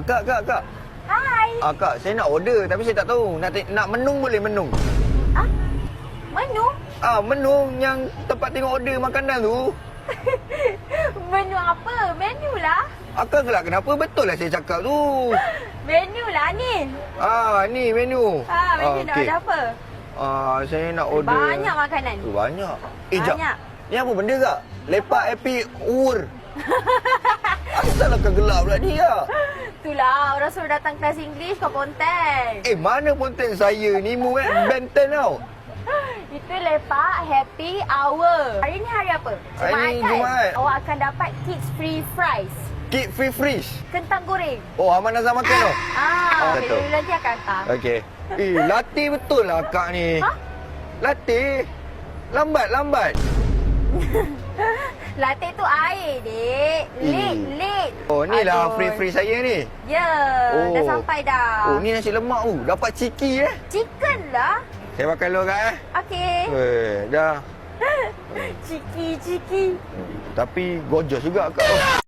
Kak, kak, kak. Hai. Ah, kak, saya nak order tapi saya tak tahu. Nak nak menung boleh menung? Ah, menu? Ah, menung yang tempat tengok order makanan tu. Menu apa? Menu lah. Akak kelak kenapa betul lah saya cakap tu. Menu lah ni. Ah, ni menu. Ah, menu nak okey. order apa? Ah, saya nak order. Banyak makanan. Oh, banyak. Eh, jap. Banyak. Ni apa benda kak? Lepak epic ur. Asal kau gelap pula ni kak? Itulah, orang suruh datang kelas English kau konten. Eh, mana ponten saya ni mu kan? Benten tau. Itu lepak happy hour. Hari ni hari apa? Hari ni kan? Jumaat. Awak akan dapat kids free fries. Keep free freeze. Kentang goreng. Oh, Aman Azam makan tau. Ah, betul. okay, nanti akan hantar. Okey. Eh, latih betul lah kak ni. Ha? Latih. Lambat, lambat. Latte tu air, dek. Ni lah free-free saya ni. Ya, Oh. dah sampai dah. Oh, ni nasi lemak tu. Dapat ciki eh. Chicken lah. Saya makan dulu kak eh. Okey. Eh, dah. Ciki, ciki. Tapi gojos juga kak.